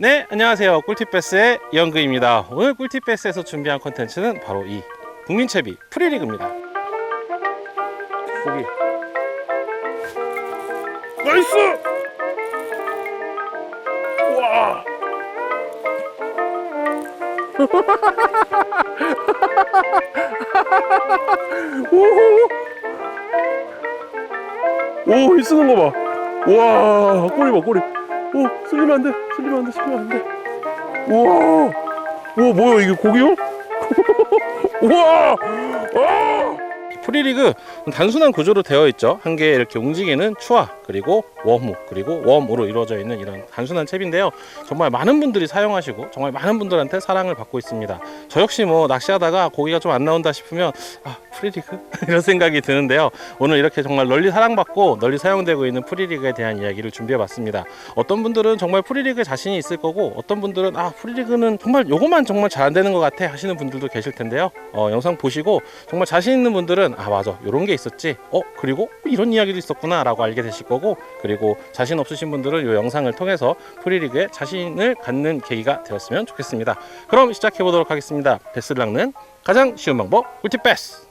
네, 안녕하세요. 꿀팁베스의 이영근입니다. 오늘 꿀팁베스에서 준비한 컨텐츠는 바로 이 국민채비 프리리그입니다. 여기. 나이스! 와! 오, 이 쓰는 거 봐. 와, 꼬리 봐, 꼬리. 오, 슬리면 안 돼. 슬리면 안 돼. 슬리면 안 돼. 우와. 우와, 뭐야, 이게 고기요? 우와! 아! 프리리그 단순한 구조로 되어 있죠. 한 개의 이렇게 움직이는 추화 그리고 웜후 그리고 웜으로 이루어져 있는 이런 단순한 챕인데요. 정말 많은 분들이 사용하시고 정말 많은 분들한테 사랑을 받고 있습니다. 저 역시 뭐 낚시하다가 고기가 좀 안 나온다 싶으면 아 프리리그 이런 생각이 드는데요. 오늘 이렇게 정말 널리 사랑받고 널리 사용되고 있는 프리리그에 대한 이야기를 준비해봤습니다. 어떤 분들은 정말 프리리그에 자신이 있을 거고 어떤 분들은 아 프리리그는 정말 요것만 정말 잘 안 되는 것 같아 하시는 분들도 계실 텐데요. 어, 영상 보시고 정말 자신 있는 분들은 아 맞아 요런 게 있었지 어 그리고 이런 이야기도 있었구나 라고 알게 되실 거고 그리고 자신 없으신 분들은 이 영상을 통해서 프리리그에 자신을 갖는 계기가 되었으면 좋겠습니다 그럼 시작해 보도록 하겠습니다 베스를 낚는 가장 쉬운 방법 꿀팁 베스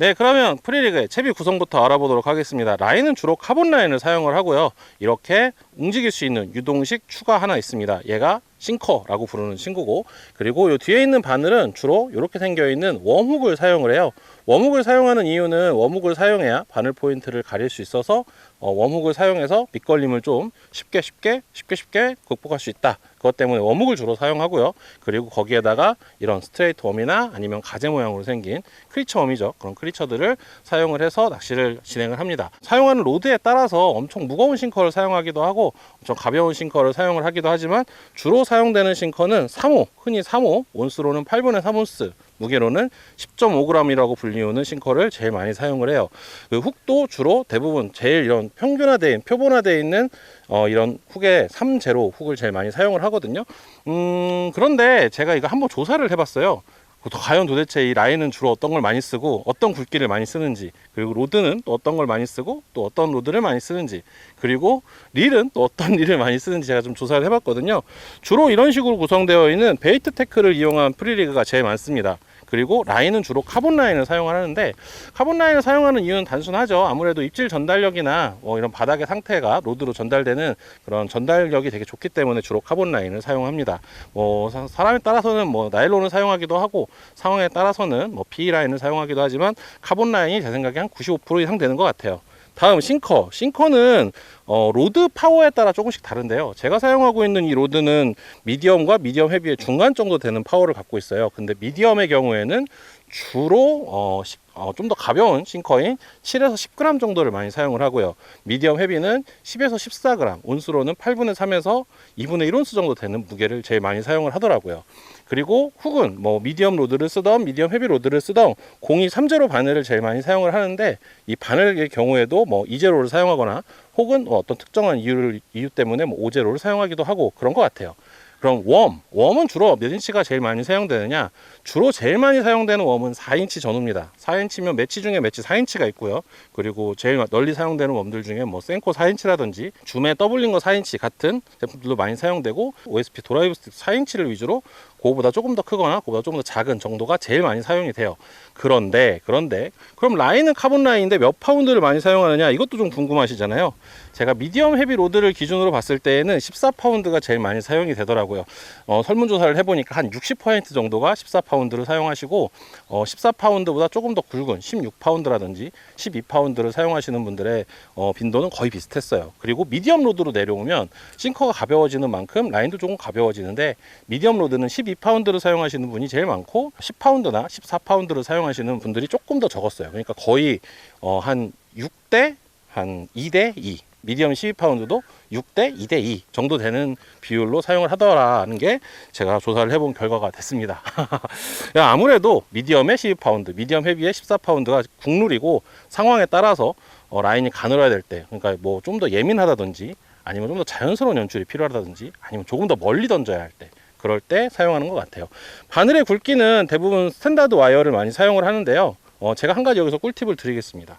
네 그러면 프리리그의 채비 구성부터 알아보도록 하겠습니다. 라인은 주로 카본 라인을 사용을 하고요. 이렇게 움직일 수 있는 유동식 추가 하나 있습니다. 얘가 싱커라고 부르는 친구고 그리고 이 뒤에 있는 바늘은 주로 이렇게 생겨 있는 웜훅을 사용을 해요 웜훅을 사용하는 이유는 웜훅을 사용해야 바늘 포인트를 가릴 수 있어서 어, 웜훅을 사용해서 밑걸림을 좀 쉽게 쉽게 쉽게 쉽게 극복할 수 있다. 그것 때문에 웜훅을 주로 사용하고요. 그리고 거기에다가 이런 스트레이트 웜이나 아니면 가재 모양으로 생긴 크리처 웜이죠. 그런 크리처들을 사용을 해서 낚시를 진행을 합니다. 사용하는 로드에 따라서 엄청 무거운 싱커를 사용하기도 하고 엄청 가벼운 싱커를 사용을 하기도 하지만 주로 사용되는 싱커는 3호 흔히 3호 온수로는 8분의 3온스 무게로는 10.5g이라고 불리우는 싱커를 제일 많이 사용을 해요. 그 훅도 주로 대부분 제일 이런 평균화된 표본화되어 있는 어, 이런 훅의 3제로 훅을 제일 많이 사용을 하거든요. 음, 그런데 제가 이거 한번 조사를 해봤어요. 과연 도대체 이 라인은 주로 어떤 걸 많이 쓰고 어떤 굵기를 많이 쓰는지 그리고 로드는 또 어떤 걸 많이 쓰고 또 어떤 로드를 많이 쓰는지 그리고 릴은 또 어떤 릴을 많이 쓰는지 제가 좀 조사를 해봤거든요 주로 이런 식으로 구성되어 있는 베이트 테크를 이용한 프리리그가 제일 많습니다 그리고 라인은 주로 카본 라인을 사용하는데 카본 라인을 사용하는 이유는 단순하죠. 아무래도 입질 전달력이나 뭐 이런 바닥의 상태가 로드로 전달되는 그런 전달력이 되게 좋기 때문에 주로 카본 라인을 사용합니다. 뭐 사- 사람에 따라서는 뭐 나일론을 사용하기도 하고 상황에 따라서는 뭐 PE 라인을 사용하기도 하지만 카본 라인이 제 생각에 한 95% 이상 되는 것 같아요. 다음 싱커. 싱커는 어, 로드 파워에 따라 조금씩 다른데요. 제가 사용하고 있는 이 로드는 미디엄과 미디엄 헤비의 중간 정도 되는 파워를 갖고 있어요. 근데 미디엄의 경우에는 주로 어, 좀 더 가벼운 싱커인 7에서 10g 정도를 많이 사용을 하고요. 미디엄 헤비는 10에서 14g, 온수로는 8분의 3에서 2분의 1온수 정도 되는 무게를 제일 많이 사용을 하더라고요. 그리고 훅은 뭐 미디엄 로드를 쓰던 미디엄 헤비 로드를 쓰던 02 3제로 바늘을 제일 많이 사용을 하는데 이 바늘의 경우에도 뭐 2제로를 사용하거나 혹은 뭐 어떤 특정한 이유를 이유 때문에 뭐 5제로를 사용하기도 하고 그런 것 같아요. 그럼 웜, 웜은 주로 몇 인치가 제일 많이 사용되느냐? 주로 제일 많이 사용되는 웜은 4인치 전후입니다. 4인치면 매치 중에 매치 4인치가 있고요. 그리고 제일 널리 사용되는 웜들 중에 뭐 센코 4인치라든지 줌의 더블링거 4인치 같은 제품들도 많이 사용되고 OSP 드라이브 스틱 4인치를 위주로 그거보다 조금 더 크거나 그거보다 조금 더 작은 정도가 제일 많이 사용이 돼요. 그런데 그런데 그럼 라인은 카본 라인인데 몇 파운드를 많이 사용하느냐 이것도 좀 궁금하시잖아요. 제가 미디엄 헤비 로드를 기준으로 봤을 때에는 14파운드가 제일 많이 사용이 되더라고요. 어, 설문조사를 해보니까 한 60% 정도가 14파운드를 사용하시고 어, 14파운드보다 조금 더 굵은 16파운드라든지 12파운드를 사용하시는 분들의 어, 빈도는 거의 비슷했어요. 그리고 미디엄 로드로 내려오면 싱커가 가벼워지는 만큼 라인도 조금 가벼워지는데 미디엄 로드는 12 파운드를 사용하시는 분이 제일 많고 10파운드나 14파운드를 사용하시는 분들이 조금 더 적었어요. 그러니까 거의 어, 한 6대 한 2대 2 미디엄 12파운드도 6대 2대 2 정도 되는 비율로 사용을 하더라는 게 제가 조사를 해본 결과가 됐습니다. 야, 아무래도 미디엄의 12파운드, 미디엄 헤비의 14파운드가 국룰이고 상황에 따라서 어, 라인이 가늘어야 될 때, 그러니까 뭐 좀 더 예민하다든지 아니면 좀 더 자연스러운 연출이 필요하다든지 아니면 조금 더 멀리 던져야 할 때. 그럴 때 사용하는 것 같아요. 바늘의 굵기는 대부분 스탠다드 와이어를 많이 사용을 하는데요. 어, 제가 한 가지 여기서 꿀팁을 드리겠습니다.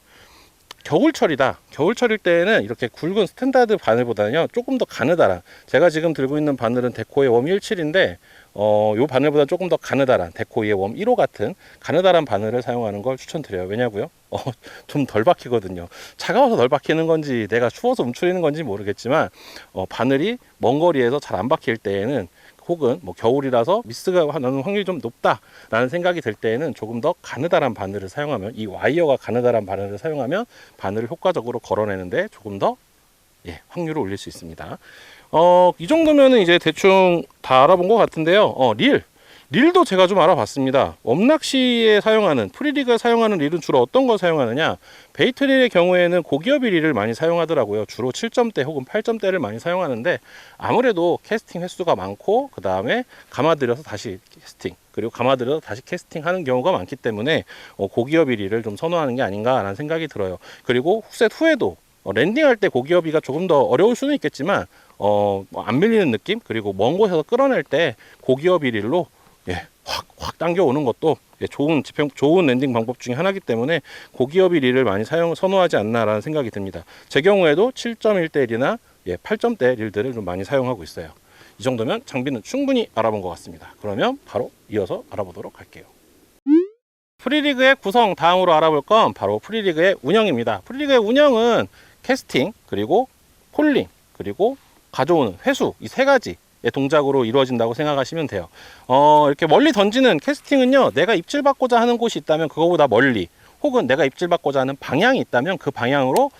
겨울철이다. 겨울철일 때에는 이렇게 굵은 스탠다드 바늘보다는요 조금 더 가느다란. 제가 지금 들고 있는 바늘은 데코의 웜 17인데 어, 요 바늘보다 조금 더 가느다란 데코의 웜 1호 같은 가느다란 바늘을 사용하는 걸 추천드려요. 왜냐고요? 어, 좀 덜 박히거든요. 차가워서 덜 박히는 건지 내가 추워서 움츠리는 건지 모르겠지만 어, 바늘이 먼 거리에서 잘 안 박힐 때에는 혹은 뭐 겨울이라서 미스가 나는 확률이 좀 높다라는 생각이 들 때에는 조금 더 가느다란 바늘을 사용하면 이 와이어가 가느다란 바늘을 사용하면 바늘을 효과적으로 걸어내는데 조금 더 예, 확률을 올릴 수 있습니다. 어, 이 정도면은 이제 대충 다 알아본 것 같은데요. 어, 릴. 릴도 제가 좀 알아봤습니다. 웜낚시에 사용하는, 프리리그에 사용하는 릴은 주로 어떤 걸 사용하느냐? 베이트릴의 경우에는 고기업이 릴을 많이 사용하더라고요. 주로 7점대 혹은 8점대를 많이 사용하는데 아무래도 캐스팅 횟수가 많고 그 다음에 감아들여서 다시 캐스팅 그리고 감아들여서 다시 캐스팅하는 경우가 많기 때문에 어, 고기업이 릴을 좀 선호하는 게 아닌가라는 생각이 들어요. 그리고 훅셋 후에도 어, 랜딩할 때 고기업이가 조금 더 어려울 수는 있겠지만 어, 뭐안 밀리는 느낌 그리고 먼 곳에서 끌어낼 때 고기업이 릴로 예, 확, 확 당겨오는 것도 예, 좋은 지평, 좋은 랜딩 방법 중에 하나이기 때문에 고기업이 릴을 많이 사용, 선호하지 않나라는 생각이 듭니다. 제 경우에도 7.1대 1이나 예, 8점대 릴들을 좀 많이 사용하고 있어요. 이 정도면 장비는 충분히 알아본 것 같습니다. 그러면 바로 이어서 알아보도록 할게요. 프리리그의 구성 다음으로 알아볼 건 바로 프리리그의 운영입니다. 프리리그의 운영은 캐스팅 그리고 폴링 그리고 가져오는 회수 이 세 가지 의 동작으로 이루어진다고 생각하시면 돼요. 어, 이렇게 멀리 던지는 캐스팅은요, 내가 입질받고자 하는 곳이 있다면 그거보다 멀리, 혹은 내가 입질받고자 하는 방향이 있다면 그 방향으로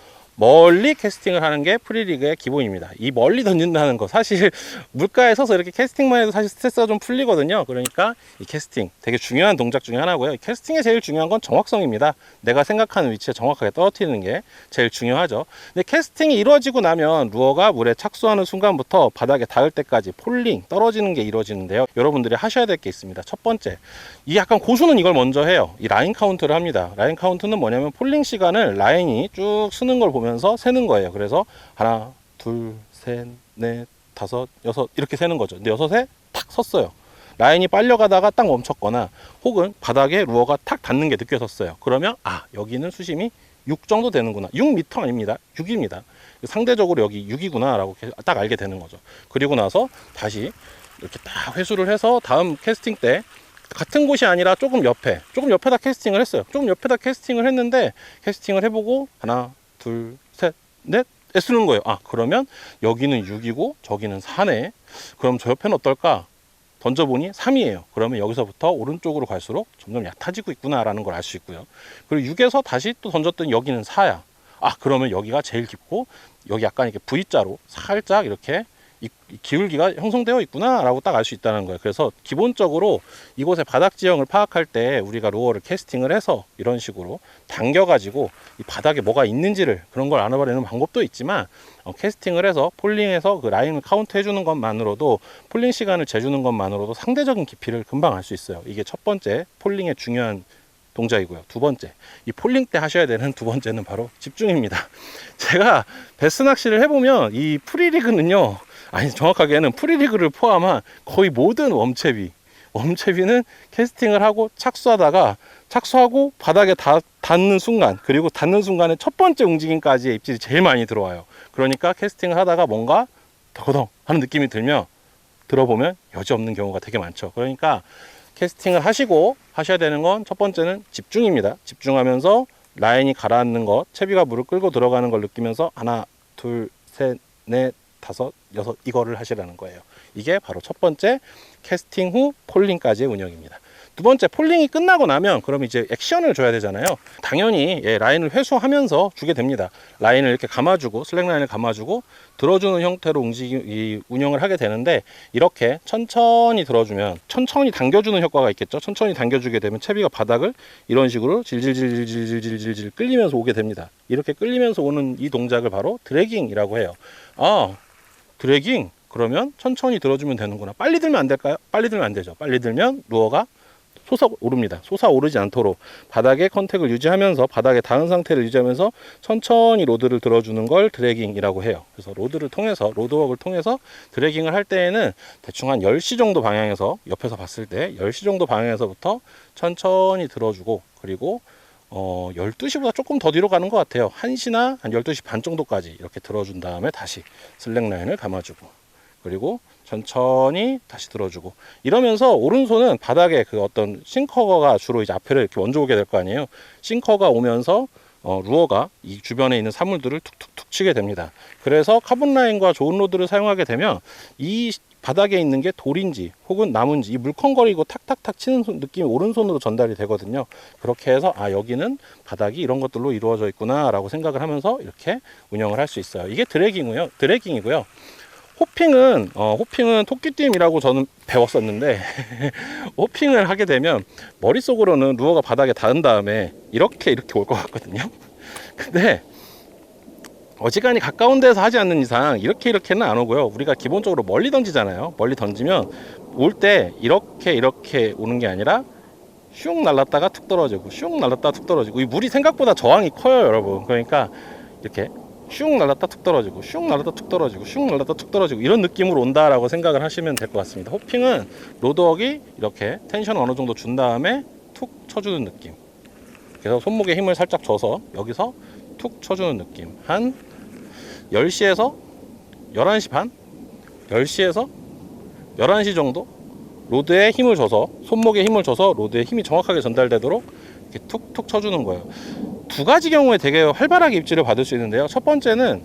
멀리 캐스팅을 하는 게 프리리그의 기본입니다. 이 멀리 던진다는 거 사실 물가에 서서 이렇게 캐스팅만 해도 사실 스트레스가 좀 풀리거든요. 그러니까 이 캐스팅 되게 중요한 동작 중에 하나고요. 이 캐스팅의 제일 중요한 건 정확성입니다. 내가 생각하는 위치에 정확하게 떨어뜨리는 게 제일 중요하죠. 근데 캐스팅이 이루어지고 나면 루어가 물에 착수하는 순간부터 바닥에 닿을 때까지 폴링 떨어지는 게 이루어지는데요. 여러분들이 하셔야 될 게 있습니다. 첫 번째, 이 약간 고수는 이걸 먼저 해요. 이 라인 카운트를 합니다. 라인 카운트는 뭐냐면 폴링 시간을 라인이 쭉 쓰는 걸 보면 서 세는 거예요. 그래서 하나, 둘, 셋, 넷, 다섯, 여섯 이렇게 세는 거죠. 근데 여섯에 탁 섰어요. 라인이 빨려가다가 딱 멈췄거나 혹은 바닥에 루어가 탁 닿는 게 느껴졌어요. 그러면 아 여기는 수심이 6 정도 되는구나. 6m 아닙니다. 6입니다. 상대적으로 여기 6이구나 라고 딱 알게 되는 거죠. 그리고 나서 다시 이렇게 딱 회수를 해서 다음 캐스팅 때 같은 곳이 아니라 조금 옆에 조금 옆에다 캐스팅을 했어요 조금 옆에다 캐스팅을 했는데 캐스팅을 해보고 하나 둘 셋넷? 쓰는 거예요. 아 그러면 여기는 6이고 저기는 4네. 그럼 저 옆에는 어떨까? 던져보니 3이에요. 그러면 여기서부터 오른쪽으로 갈수록 점점 얕아지고 있구나라는 걸 알 수 있고요. 그리고 6에서 다시 또 던졌더니 여기는 4야. 아 그러면 여기가 제일 깊고 여기 약간 이렇게 V자로 살짝 이렇게 기울기가 형성되어 있구나라고 딱 알 수 있다는 거예요. 그래서 기본적으로 이곳의 바닥 지형을 파악할 때 우리가 로어를 캐스팅을 해서 이런 식으로 당겨가지고 이 바닥에 뭐가 있는지를 그런 걸 알아버리는 방법도 있지만 어, 캐스팅을 해서 폴링해서 그 라인을 카운트 해주는 것만으로도 폴링 시간을 재주는 것만으로도 상대적인 깊이를 금방 알 수 있어요. 이게 첫 번째 폴링의 중요한 동작이고요. 두 번째, 이 폴링 때 하셔야 되는 두 번째는 바로 집중입니다. 제가 베스 낚시를 해보면 이 프리리그는요, 아니 정확하게는 프리리그를 포함한 거의 모든 웜채비, 웜채비는 캐스팅을 하고 착수하다가 착수하고 바닥에 닿, 닿는 순간 그리고 닿는 순간에 첫 번째 움직임까지의 입질이 제일 많이 들어와요. 그러니까 캐스팅을 하다가 뭔가 더거덩 하는 느낌이 들면 들어보면 여지 없는 경우가 되게 많죠. 그러니까 캐스팅을 하시고 하셔야 되는 건 첫 번째는 집중입니다. 집중하면서 라인이 가라앉는 것, 채비가 물을 끌고 들어가는 걸 느끼면서 하나, 둘, 셋, 넷, 다섯, 여섯 이거를 하시라는 거예요. 이게 바로 첫 번째 캐스팅 후 폴링까지의 운영입니다. 두 번째 폴링이 끝나고 나면 그럼 이제 액션을 줘야 되잖아요. 당연히 예, 라인을 회수하면서 주게 됩니다. 라인을 이렇게 감아주고 슬랙 라인을 감아주고 들어주는 형태로 움직이 운영을 하게 되는데 이렇게 천천히 들어주면 천천히 당겨주는 효과가 있겠죠? 천천히 당겨주게 되면 채비가 바닥을 이런 식으로 질질질질질질질질 끌리면서 오게 됩니다. 이렇게 끌리면서 오는 이 동작을 바로 드래깅이라고 해요. 아 드래깅 그러면 천천히 들어주면 되는구나. 빨리 들면 안 될까요? 빨리 들면 안 되죠. 빨리 들면 루어가 솟아오릅니다. 솟아오르지 않도록 바닥에 컨택을 유지하면서 바닥에 닿은 상태를 유지하면서 천천히 로드를 들어주는 걸 드래깅이라고 해요. 그래서 로드를 통해서 로드웍을 통해서 드래깅을 할 때에는 대충 한 10시 정도 방향에서 옆에서 봤을 때 10시 정도 방향에서부터 천천히 들어주고 그리고 어, 12시보다 조금 더 뒤로 가는 것 같아요. 1시나 한 12시 반 정도까지 이렇게 들어준 다음에 다시 슬랙 라인을 감아주고 그리고 천천히 다시 들어주고 이러면서 오른손은 바닥에 그 어떤 싱커가 주로 이제 앞에를 이렇게 먼저 오게 될 거 아니에요. 싱커가 오면서 어, 루어가 이 주변에 있는 사물들을 툭툭툭 치게 됩니다. 그래서 카본 라인과 좋은 로드를 사용하게 되면 이 바닥에 있는 게 돌인지 혹은 나무인지 이 물컹거리고 탁탁탁 치는 손- 느낌이 오른손으로 전달이 되거든요. 그렇게 해서 아 여기는 바닥이 이런 것들로 이루어져 있구나라고 생각을 하면서 이렇게 운영을 할 수 있어요. 이게 드래깅이고요. 드래깅이고요. 호핑은 어, 호핑은 토끼띠임이라고 저는 배웠었는데 호핑을 하게 되면 머릿속으로는 루어가 바닥에 닿은 다음에 이렇게 이렇게 올 것 같거든요. 근데 어지간히 가까운 데서 하지 않는 이상 이렇게 이렇게는 안 오고요. 우리가 기본적으로 멀리 던지잖아요. 멀리 던지면 올 때 이렇게 이렇게 오는 게 아니라 슝 날랐다가 툭 떨어지고 슝 날랐다가 툭 떨어지고 이 물이 생각보다 저항이 커요, 여러분. 그러니까 이렇게 슝 날랐다 툭 떨어지고 슝 날랐다 툭 떨어지고 슝 날랐다 툭 떨어지고 이런 느낌으로 온다라고 생각을 하시면 될 것 같습니다. 호핑은 로드웍이 이렇게 텐션 어느 정도 준 다음에 툭 쳐주는 느낌. 그래서 손목에 힘을 살짝 줘서 여기서 툭 쳐주는 느낌. 한 10시에서 11시 반? 10시에서 11시 정도? 로드에 힘을 줘서, 손목에 힘을 줘서 로드에 힘이 정확하게 전달되도록 이렇게 툭툭 쳐주는 거예요. 두 가지 경우에 되게 활발하게 입질을 받을 수 있는데요. 첫 번째는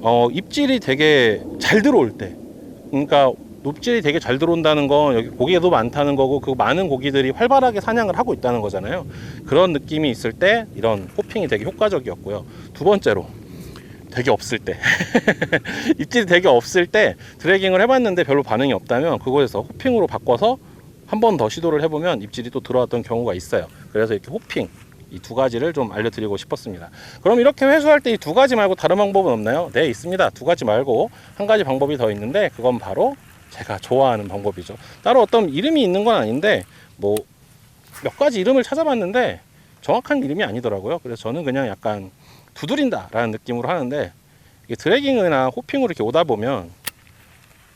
어, 입질이 되게 잘 들어올 때, 그러니까 입질이 되게 잘 들어온다는 건 여기 고기도 많다는 거고 그 많은 고기들이 활발하게 사냥을 하고 있다는 거잖아요. 그런 느낌이 있을 때 이런 호핑이 되게 효과적이었고요. 두 번째로 되게 없을 때 입질이 되게 없을 때 드래깅을 해봤는데 별로 반응이 없다면 그곳에서 호핑으로 바꿔서 한 번 더 시도를 해보면 입질이 또 들어왔던 경우가 있어요. 그래서 이렇게 호핑 이 두 가지를 좀 알려드리고 싶었습니다. 그럼 이렇게 회수할 때 이 두 가지 말고 다른 방법은 없나요? 네, 있습니다. 두 가지 말고 한 가지 방법이 더 있는데 그건 바로 제가 좋아하는 방법이죠. 따로 어떤 이름이 있는 건 아닌데 뭐 몇 가지 이름을 찾아봤는데 정확한 이름이 아니더라고요. 그래서 저는 그냥 약간 두드린다라는 느낌으로 하는데 이게 드래깅이나 호핑으로 이렇게 오다 보면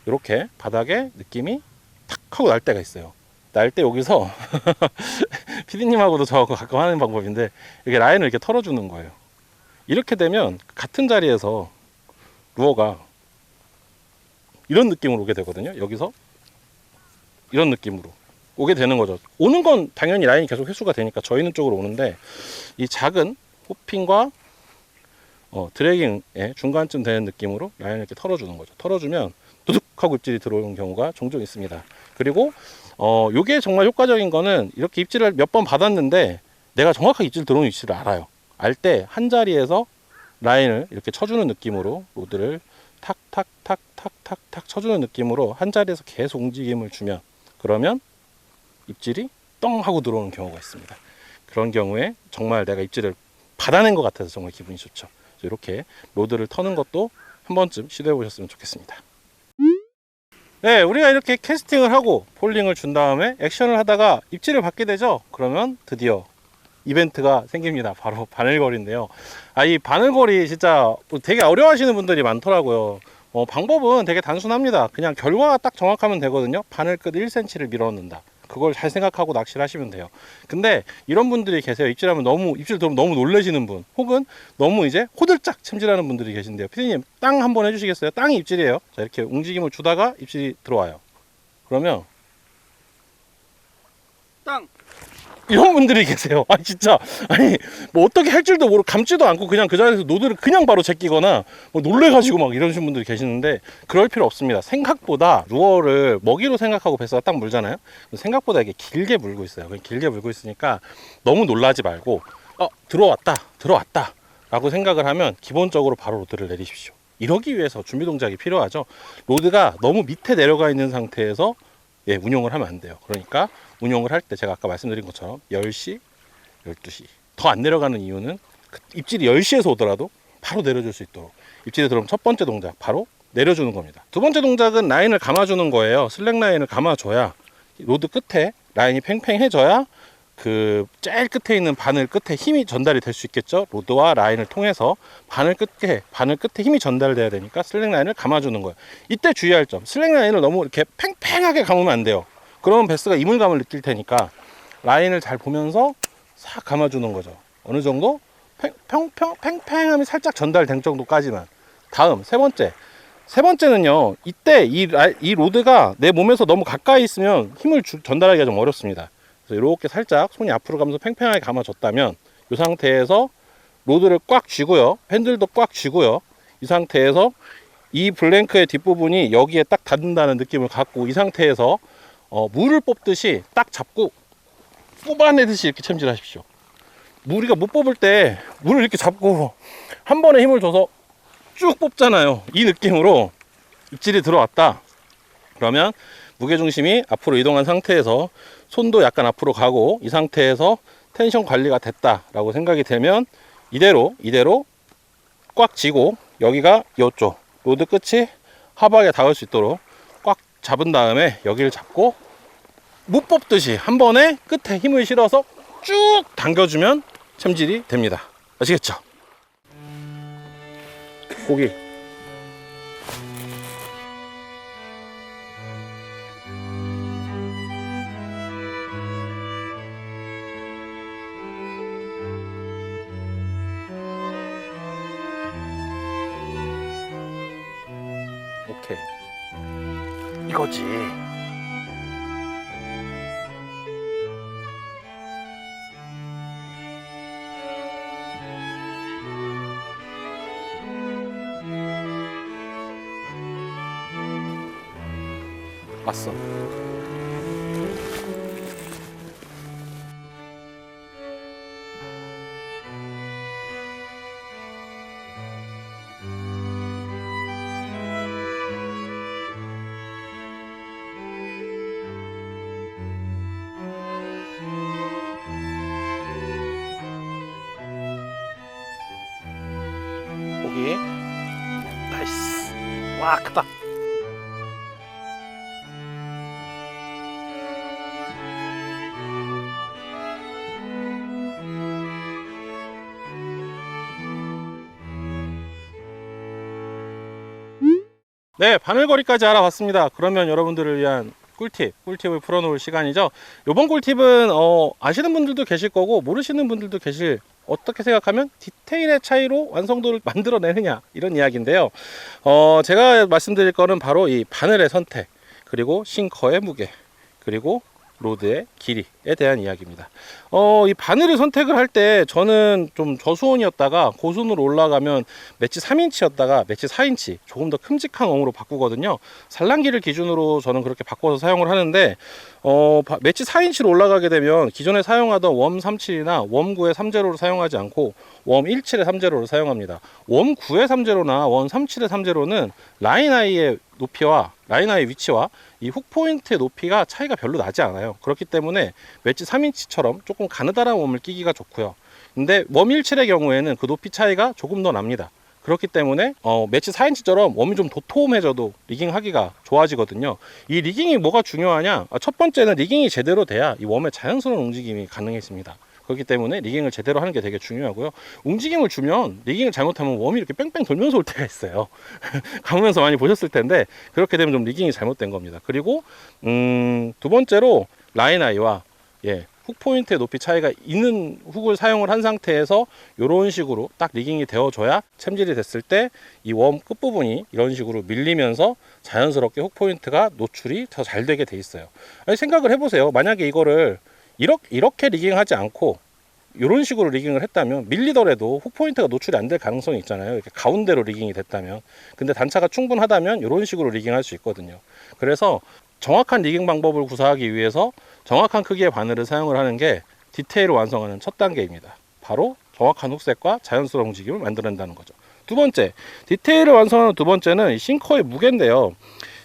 이렇게 바닥에 느낌이 탁 하고 날 때가 있어요. 날 때 여기서 피디님하고도 저하고 가끔 하는 방법인데 이렇게 라인을 이렇게 털어주는 거예요. 이렇게 되면 같은 자리에서 루어가 이런 느낌으로 오게 되거든요. 여기서 이런 느낌으로 오게 되는 거죠. 오는 건 당연히 라인이 계속 회수가 되니까 저 있는 쪽으로 오는데 이 작은 호핑과 어, 드래깅의 중간쯤 되는 느낌으로 라인을 이렇게 털어주는 거죠. 털어주면 두둑 하고 입질이 들어오는 경우가 종종 있습니다. 그리고 어, 요게 정말 효과적인 거는 이렇게 입질을 몇 번 받았는데 내가 정확하게 입질 들어오는 위치를 알아요. 알 때 한 자리에서 라인을 이렇게 쳐주는 느낌으로 로드를 탁탁탁탁탁탁 쳐주는 느낌으로 한 자리에서 계속 움직임을 주면 그러면 입질이 똥 하고 들어오는 경우가 있습니다. 그런 경우에 정말 내가 입질을 받아낸 것 같아서 정말 기분이 좋죠. 이렇게 로드를 터는 것도 한 번쯤 시도해 보셨으면 좋겠습니다. 네, 우리가 이렇게 캐스팅을 하고 폴링을 준 다음에 액션을 하다가 입질을 받게 되죠. 그러면 드디어 이벤트가 생깁니다. 바로 바늘거리인데요. 아, 이 바늘거리 진짜 뭐 되게 어려워하시는 분들이 많더라고요. 어, 방법은 되게 단순합니다. 그냥 결과가 딱 정확하면 되거든요. 바늘 끝 1cm를 밀어 넣는다. 그걸 잘 생각하고 낚시를 하시면 돼요. 근데 이런 분들이 계세요. 입질하면 너무 입질 들으면 너무 놀라시는 분, 혹은 너무 이제 호들짝 챔질하는 분들이 계신데요. 피디님 땅 한번 해주시겠어요? 땅이 입질이에요. 자 이렇게 움직임을 주다가 입질이 들어와요. 그러면 땅. 이런 분들이 계세요. 아 진짜 아니 뭐 어떻게 할 줄도 모르고 감지도 않고 그냥 그 자리에서 노드를 그냥 바로 제끼거나 뭐 놀래가지고 막 이러신 분들이 계시는데 그럴 필요 없습니다. 생각보다 루어를 먹이로 생각하고 뱃사가 딱 물잖아요. 생각보다 이게 길게 물고 있어요. 길게 물고 있으니까 너무 놀라지 말고 어 들어왔다 들어왔다 라고 생각을 하면 기본적으로 바로 로드를 내리십시오. 이러기 위해서 준비 동작이 필요하죠. 로드가 너무 밑에 내려가 있는 상태에서 예, 운용을 하면 안 돼요. 그러니까 운용을 할 때 제가 아까 말씀드린 것처럼 10시, 12시 더 안 내려가는 이유는 그 입질이 10시에서 오더라도 바로 내려줄 수 있도록 입질이 들어오면 첫 번째 동작 바로 내려주는 겁니다. 두 번째 동작은 라인을 감아주는 거예요. 슬랙 라인을 감아줘야 로드 끝에 라인이 팽팽해져야 그 제일 끝에 있는 바늘 끝에 힘이 전달이 될 수 있겠죠. 로드와 라인을 통해서 바늘 끝에 바늘 끝에 힘이 전달돼야 되니까 슬랙 라인을 감아주는 거예요. 이때 주의할 점 슬랙 라인을 너무 이렇게 팽팽하게 감으면 안 돼요. 그러면 베스가 이물감을 느낄 테니까 라인을 잘 보면서 싹 감아주는 거죠. 어느 정도 팽, 평, 평, 팽팽함이 살짝 전달된 정도까지만. 다음 세 번째. 세 번째는요. 이때 이, 라- 이 로드가 내 몸에서 너무 가까이 있으면 힘을 주- 전달하기가 좀 어렵습니다. 그래서 이렇게 살짝 손이 앞으로 가면서 팽팽하게 감아줬다면 이 상태에서 로드를 꽉 쥐고요. 핸들도 꽉 쥐고요. 이 상태에서 이 블랭크의 뒷부분이 여기에 딱 닿는다는 느낌을 갖고 이 상태에서 어, 물을 뽑듯이 딱 잡고 뽑아내듯이 이렇게 챔질하십시오. 우리가 못 뽑을 때 물을 이렇게 잡고 한 번에 힘을 줘서 쭉 뽑잖아요. 이 느낌으로 입질이 들어왔다. 그러면 무게중심이 앞으로 이동한 상태에서 손도 약간 앞으로 가고 이 상태에서 텐션 관리가 됐다라고 생각이 되면 이대로 이대로 꽉 쥐고 여기가 이쪽 로드 끝이 하박에 닿을 수 있도록 꽉 잡은 다음에 여기를 잡고 못 뽑듯이 한 번에 끝에 힘을 실어서 쭉 당겨주면 챔질이 됩니다. 아시겠죠? 고기 거지. 왔어 네, 바늘거리까지 알아봤습니다. 그러면 여러분들을 위한 꿀팁, 꿀팁을 풀어놓을 시간이죠. 이번 꿀팁은 어, 아시는 분들도 계실 거고 모르시는 분들도 계실 어떻게 생각하면 디테일의 차이로 완성도를 만들어내느냐 이런 이야기인데요. 어, 제가 말씀드릴 거는 바로 이 바늘의 선택 그리고 싱커의 무게 그리고 로드의 길이 에 대한 이야기입니다. 어, 이 바늘을 선택을 할 때 저는 좀 저수온이었다가 고수온으로 올라가면 매치 3인치였다가 매치 4인치 조금 더 큼직한 웜으로 바꾸거든요. 산란기를 기준으로 저는 그렇게 바꿔서 사용을 하는데 어, 바- 매치 4인치로 올라가게 되면 기존에 사용하던 웜 37이나 웜 9의 3제로를 사용하지 않고 웜 17의 3제로를 사용합니다. 웜 9의 3제로나 웜 37의 3제로는 라인 아이의 높이와 라인 아이의 위치와 이 훅 포인트의 높이가 차이가 별로 나지 않아요. 그렇기 때문에 웨지 3인치처럼 조금 가느다란 웜을 끼기가 좋고요. 근데 웜 17의 경우에는 그 높이 차이가 조금 더 납니다. 그렇기 때문에 어, 매치 4인치처럼 웜이 좀 도톰해져도 리깅하기가 좋아지거든요. 이 리깅이 뭐가 중요하냐? 아, 첫 번째는 리깅이 제대로 돼야 이 웜의 자연스러운 움직임이 가능해집니다. 그렇기 때문에 리깅을 제대로 하는 게 되게 중요하고요. 움직임을 주면 리깅을 잘못하면 웜이 이렇게 뺑뺑 돌면서 올 때가 있어요. 감으면서 많이 보셨을 텐데 그렇게 되면 좀 리깅이 잘못된 겁니다. 그리고 음, 두 번째로 라인 아이와 예, 훅 포인트의 높이 차이가 있는 훅을 사용을 한 상태에서 이런 식으로 딱 리깅이 되어줘야 챔질이 됐을 때 이 웜 끝부분이 이런 식으로 밀리면서 자연스럽게 훅 포인트가 노출이 더 잘 되게 돼 있어요. 아니, 생각을 해보세요. 만약에 이거를 이렇게, 이렇게 리깅하지 않고 이런 식으로 리깅을 했다면 밀리더라도 훅 포인트가 노출이 안 될 가능성이 있잖아요. 이렇게 가운데로 리깅이 됐다면. 근데 단차가 충분하다면 이런 식으로 리깅할 수 있거든요. 그래서 정확한 리깅 방법을 구사하기 위해서 정확한 크기의 바늘을 사용을 하는 게 디테일을 완성하는 첫 단계입니다. 바로 정확한 훅색과 자연스러운 움직임을 만들어낸다는 거죠. 두 번째, 디테일을 완성하는 두 번째는 이 싱커의 무게인데요.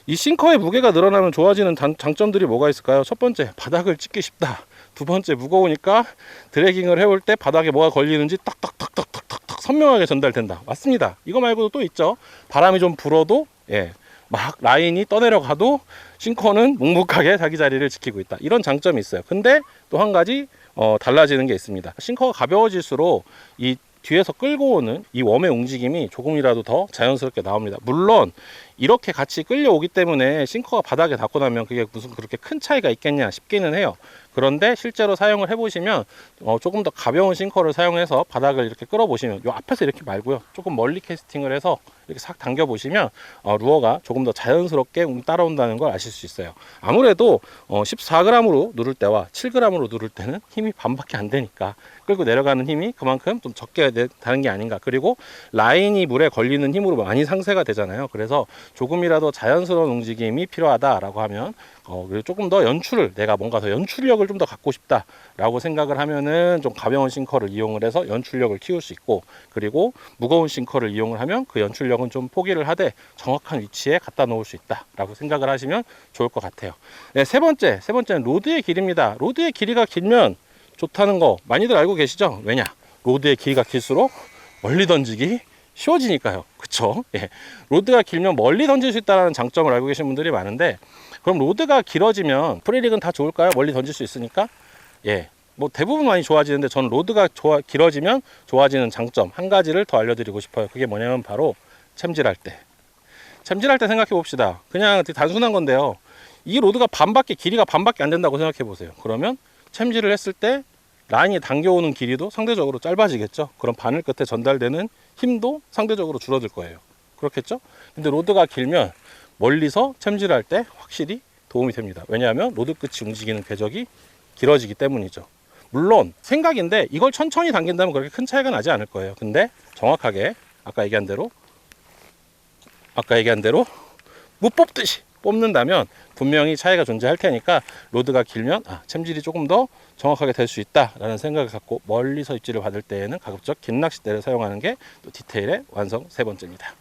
이 싱커의 무게가 늘어나면 좋아지는 단- 장점들이 뭐가 있을까요? 첫 번째, 바닥을 찍기 쉽다. 두 번째, 무거우니까 드래깅을 해올 때 바닥에 뭐가 걸리는지 딱딱딱딱딱딱 선명하게 전달된다. 맞습니다. 이거 말고도 또 있죠. 바람이 좀 불어도 예, 막 라인이 떠내려가도 싱커는 묵묵하게 자기 자리를 지키고 있다. 이런 장점이 있어요. 근데 또 한 가지 어, 달라지는 게 있습니다. 싱커가 가벼워질수록 이 뒤에서 끌고 오는 이 웜의 움직임이 조금이라도 더 자연스럽게 나옵니다. 물론 이렇게 같이 끌려오기 때문에 싱커가 바닥에 닿고 나면 그게 무슨 그렇게 큰 차이가 있겠냐 싶기는 해요. 그런데 실제로 사용을 해보시면 어, 조금 더 가벼운 싱커를 사용해서 바닥을 이렇게 끌어보시면 요 앞에서 이렇게 말고요. 조금 멀리 캐스팅을 해서 이렇게 싹 당겨보시면 어, 루어가 조금 더 자연스럽게 음, 따라온다는 걸 아실 수 있어요. 아무래도 어, 14g으로 누를 때와 7g으로 누를 때는 힘이 반밖에 안 되니까 끌고 내려가는 힘이 그만큼 좀 적게 내- 다는 게 아닌가. 그리고 라인이 물에 걸리는 힘으로 많이 상쇄가 되잖아요. 그래서 조금이라도 자연스러운 움직임이 필요하다라고 하면 어, 그리고 조금 더 연출을 내가 뭔가 더 연출력을 좀 더 갖고 싶다라고 생각을 하면은 좀 가벼운 싱커를 이용을 해서 연출력을 키울 수 있고 그리고 무거운 싱커를 이용을 하면 그 연출력은 좀 포기를 하되 정확한 위치에 갖다 놓을 수 있다라고 생각을 하시면 좋을 것 같아요. 네, 세 번째, 세 번째는 로드의 길이입니다. 로드의 길이가 길면 좋다는 거 많이들 알고 계시죠? 왜냐? 로드의 길이가 길수록 멀리 던지기 쉬워지니까요. 그쵸? 예. 로드가 길면 멀리 던질 수 있다는 장점을 알고 계신 분들이 많은데 그럼 로드가 길어지면 프리릭은 다 좋을까요? 멀리 던질 수 있으니까? 예. 뭐 대부분 많이 좋아지는데 저는 로드가 좋아, 길어지면 좋아지는 장점 한 가지를 더 알려드리고 싶어요. 그게 뭐냐면 바로 챔질할 때. 챔질할 때 생각해 봅시다. 그냥 단순한 건데요. 이 로드가 반밖에 길이가 반밖에 안 된다고 생각해 보세요. 그러면 챔질을 했을 때 라인이 당겨오는 길이도 상대적으로 짧아지겠죠. 그럼 바늘 끝에 전달되는 힘도 상대적으로 줄어들 거예요. 그렇겠죠? 근데 로드가 길면 멀리서 챔질할 때 확실히 도움이 됩니다. 왜냐하면 로드 끝이 움직이는 궤적이 길어지기 때문이죠. 물론 생각인데 이걸 천천히 당긴다면 그렇게 큰 차이가 나지 않을 거예요. 근데 정확하게 아까 얘기한 대로 아까 얘기한 대로 못 뽑듯이 뽑는다면 분명히 차이가 존재할 테니까 로드가 길면 아, 챔질이 조금 더 정확하게 될 수 있다라는 생각을 갖고 멀리서 입질을 받을 때에는 가급적 긴 낚싯대를 사용하는 게 또 디테일의 완성 세 번째입니다.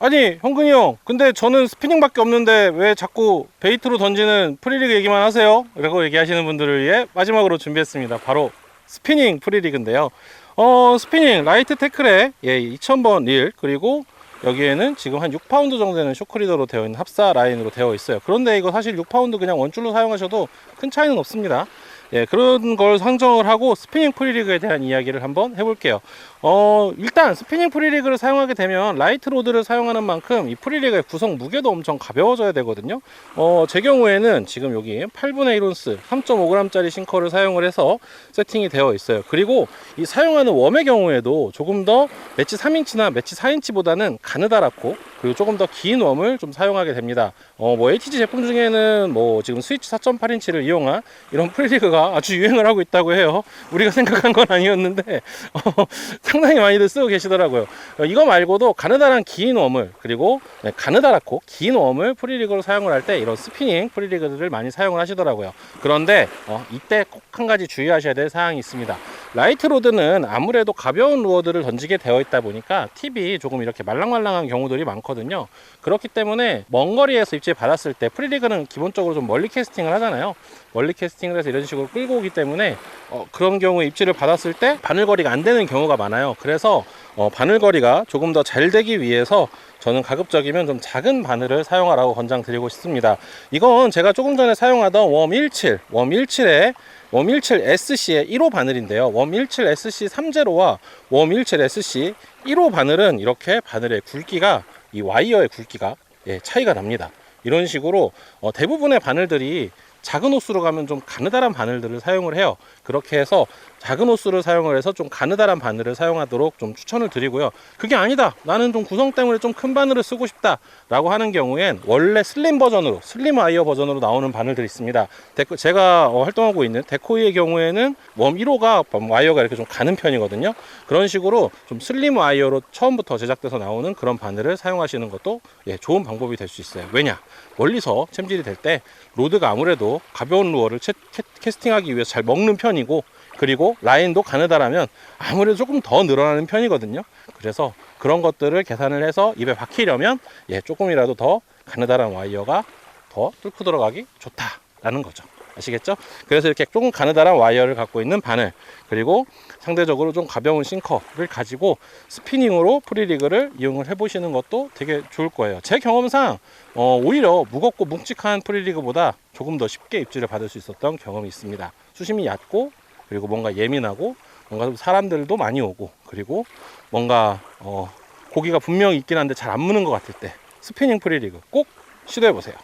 아니 형근이 형 근데 저는 스피닝밖에 없는데 왜 자꾸 베이트로 던지는 프리리그 얘기만 하세요? 라고 얘기하시는 분들을 위해 마지막으로 준비했습니다. 바로 스피닝 프리리그인데요. 어 스피닝 라이트 태클에 예 2000번 릴 그리고 여기에는 지금 한 6파운드 정도 되는 쇼크리더로 되어 있는 합사 라인으로 되어 있어요. 그런데 이거 사실 6파운드 그냥 원줄로 사용하셔도 큰 차이는 없습니다. 예, 그런 걸 상정을 하고 스피닝 프리리그에 대한 이야기를 한번 해볼게요. 어, 일단 스피닝 프리리그를 사용하게 되면 라이트 로드를 사용하는 만큼 이 프리리그의 구성 무게도 엄청 가벼워져야 되거든요. 어, 제 경우에는 지금 여기 8분의 1온스 3.5g짜리 싱커를 사용을 해서 세팅이 되어 있어요. 그리고 이 사용하는 웜의 경우에도 조금 더 매치 3인치나 매치 4인치보다는 가느다랗고 그리고 조금 더 긴 웜을 좀 사용하게 됩니다. 어, 뭐 HG 제품 중에는 뭐 지금 스위치 4.8인치를 이용한 이런 프리리그가 아주 유행을 하고 있다고 해요. 우리가 생각한 건 아니었는데 어, 상당히 많이들 쓰고 계시더라고요. 어, 이거 말고도 가느다란 긴 웜을 그리고 네, 가느다랗고 긴 웜을 프리리그로 사용을 할 때 이런 스피닝 프리리그들을 많이 사용을 하시더라고요. 그런데 어, 이때 꼭 한 가지 주의하셔야 될 사항이 있습니다. 라이트 로드는 아무래도 가벼운 루어들을 던지게 되어 있다 보니까 팁이 조금 이렇게 말랑말랑한 경우들이 많거든요. 그렇기 때문에 먼 거리에서 입질 받았을 때 프리리그는 기본적으로 좀 멀리 캐스팅을 하잖아요. 멀리 캐스팅을 해서 이런 식으로 끌고 오기 때문에 어, 그런 경우에 입질을 받았을 때 바늘거리가 안 되는 경우가 많아요. 그래서 어, 바늘거리가 조금 더 잘 되기 위해서 저는 가급적이면 좀 작은 바늘을 사용하라고 권장드리고 싶습니다. 이건 제가 조금 전에 사용하던 웜 17, 웜 17에 웜17 SC의 1호 바늘인데요. 웜 17 SC 3제로와 웜 17 SC 1호 바늘은 이렇게 바늘의 굵기가 이 와이어의 굵기가 예, 차이가 납니다. 이런 식으로 어, 대부분의 바늘들이 작은 호수로 가면 좀 가느다란 바늘들을 사용을 해요. 그렇게 해서 작은 호수를 사용을 해서 좀 가느다란 바늘을 사용하도록 좀 추천을 드리고요. 그게 아니다. 나는 좀 구성 때문에 좀 큰 바늘을 쓰고 싶다. 라고 하는 경우엔 원래 슬림 버전으로, 슬림 와이어 버전으로 나오는 바늘들이 있습니다. 데코- 제가 어, 활동하고 있는 데코이의 경우에는 웜 1호가 와이어가 이렇게 좀 가는 편이거든요. 그런 식으로 좀 슬림 와이어로 처음부터 제작돼서 나오는 그런 바늘을 사용하시는 것도 예, 좋은 방법이 될 수 있어요. 왜냐? 멀리서 챔질이 될 때 로드가 아무래도 가벼운 루어를 채- 캐- 캐스팅하기 위해서 잘 먹는 편이 고 그리고 라인도 가느다라면 아무래도 조금 더 늘어나는 편이거든요. 그래서 그런 것들을 계산을 해서 입에 박히려면 예, 조금이라도 더 가느다란 와이어가 더 뚫고 들어가기 좋다라는 거죠. 아시겠죠? 그래서 이렇게 조금 가느다란 와이어를 갖고 있는 바늘 그리고 상대적으로 좀 가벼운 싱커를 가지고 스피닝으로 프리리그를 이용을 해보시는 것도 되게 좋을 거예요. 제 경험상 어, 오히려 무겁고 묵직한 프리리그보다 조금 더 쉽게 입질을 받을 수 있었던 경험이 있습니다. 수심이 얕고 그리고 뭔가 예민하고 뭔가 좀 사람들도 많이 오고 그리고 뭔가 어, 고기가 분명히 있긴 한데 잘 안 무는 것 같을 때 스피닝 프리리그 꼭 시도해 보세요.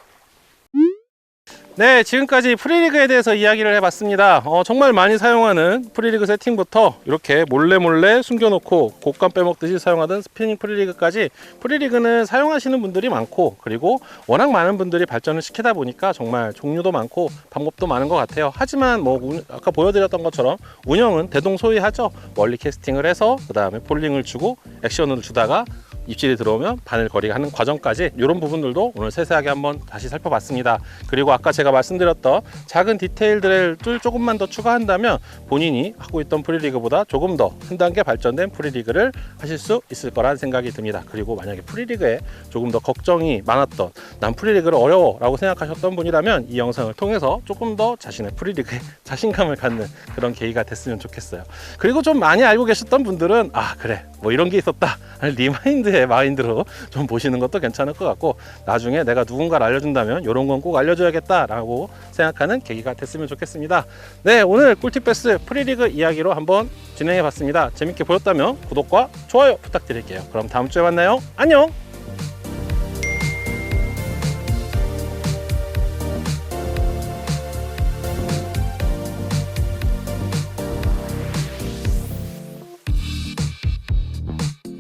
네, 지금까지 프리리그에 대해서 이야기를 해봤습니다. 어, 정말 많이 사용하는 프리리그 세팅부터 이렇게 몰래 몰래 숨겨놓고 곶감 빼먹듯이 사용하던 스피닝 프리리그까지 프리리그는 사용하시는 분들이 많고 그리고 워낙 많은 분들이 발전을 시키다 보니까 정말 종류도 많고 방법도 많은 것 같아요. 하지만 뭐 운- 아까 보여드렸던 것처럼 운영은 대동소이하죠. 멀리 캐스팅을 해서 그 다음에 폴링을 주고 액션을 주다가 입질이 들어오면 바늘 거리 하는 과정까지 이런 부분들도 오늘 세세하게 한번 다시 살펴봤습니다. 그리고 아까 제가 말씀드렸던 작은 디테일들을 좀 조금만 더 추가한다면 본인이 하고 있던 프리리그보다 조금 더 한 단계 발전된 프리리그를 하실 수 있을 거란 생각이 듭니다. 그리고 만약에 프리리그에 조금 더 걱정이 많았던 난 프리리그를 어려워 라고 생각하셨던 분이라면 이 영상을 통해서 조금 더 자신의 프리리그에 자신감을 갖는 그런 계기가 됐으면 좋겠어요. 그리고 좀 많이 알고 계셨던 분들은 아 그래 뭐 이런 게 있었다 리마인드 의 마인드로 좀 보시는 것도 괜찮을 것 같고 나중에 내가 누군가를 알려준다면 이런 건 꼭 알려줘야겠다라고 생각하는 계기가 됐으면 좋겠습니다. 네 오늘 꿀팁 패스 프리리그 이야기로 한번 진행해봤습니다. 재밌게 보셨다면 구독과 좋아요 부탁드릴게요. 그럼 다음 주에 만나요. 안녕.